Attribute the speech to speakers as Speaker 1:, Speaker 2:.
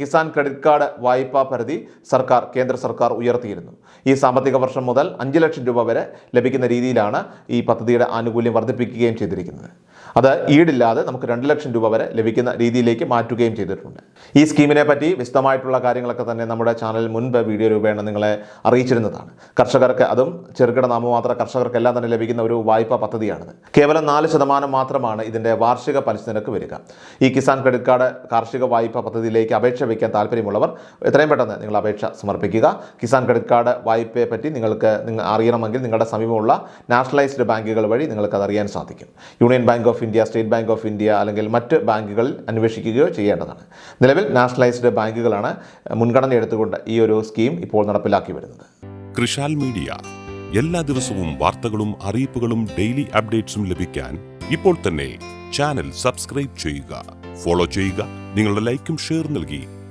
Speaker 1: Kisan credit card വായ്പാ പരിധി സർക്കാർ കേന്ദ്ര സർക്കാർ ഉയർത്തിയിരുന്നു. ഈ സാമ്പത്തിക വർഷം മുതൽ അഞ്ച് ലക്ഷം രൂപ വരെ ലഭിക്കുന്ന രീതിയിലാണ് ഈ പദ്ധതിയുടെ ആനുകൂല്യം വർദ്ധിപ്പിക്കുകയും ചെയ്തിരിക്കുന്നത്. അത് ഈടില്ലാതെ നമുക്ക് രണ്ട് ലക്ഷം രൂപ വരെ ലഭിക്കുന്ന രീതിയിലേക്ക് മാറ്റുകയും ചെയ്തിട്ടുണ്ട്. ഈ സ്കീമിനെ പറ്റി വിശദമായിട്ടുള്ള കാര്യങ്ങളൊക്കെ തന്നെ നമ്മുടെ ചാനൽ മുൻപ് വീഡിയോ രൂപേണ നിങ്ങളെ അറിയിച്ചിരുന്നതാണ്. കർഷകർക്ക് അതും ചെറുകിട നാമമാത്ര കർഷകർക്കെല്ലാം തന്നെ ലഭിക്കുന്ന ഒരു വായ്പാ പദ്ധതിയാണിത്. കേവലം നാല് ശതമാനം മാത്രമാണ് ഇതിന്റെ വാർഷിക പലിശ നിരക്ക് വരിക. ഈ കിസാൻ ക്രെഡിറ്റ് കാർഡ് കാർഷിക വായ്പാ പദ്ധതിയിലേക്ക് അപേക്ഷ വയ്ക്കാൻ താല്പര്യമുള്ളവർ എത്രയും പെട്ടെന്ന് നിങ്ങൾ അപേക്ഷ സമർപ്പിക്കുക. കിസാൻ ക്രെഡിറ്റ് കാർഡ് വായ്പയെ പറ്റി നിങ്ങൾക്ക് നിങ്ങൾ അറിയണമെങ്കിൽ നിങ്ങളുടെ സമീപമുള്ള നാഷണലൈസ്ഡ് ബാങ്കുകൾ വഴി നിങ്ങൾക്ക് അത് അറിയാൻ സാധിക്കും. Union bank of India state bank of India അല്ലെങ്കിൽ മറ്റ് ബാങ്കുകളിൽ അന്വേഷിക്കുകയോ ചെയ്യേണ്ടതാണ്. നിലവിൽ നാഷണലൈസ്ഡ് ബാങ്കുകളാണ് മുൻഗണന എടുത്തുകൊണ്ട് ഈ ഒരു സ്കീം ഇപ്പോൾ നടപ്പിലാക്കി വരുന്നത്.
Speaker 2: കൃഷാൽ മീഡിയ. എല്ലാ ദിവസവും വാർത്തകളും അറിയിപ്പുകളും ഡെയിലി അപ്ഡേറ്റ്സും ലഭിക്കാൻ ഇപ്പോൾ തന്നെ ചാനൽ സബ്സ്ക്രൈബ് ചെയ്യുക. ഫോളോ ചെയ്യുക. നിങ്ങളുടെ ലൈക്കും ഷെയർ നൽകി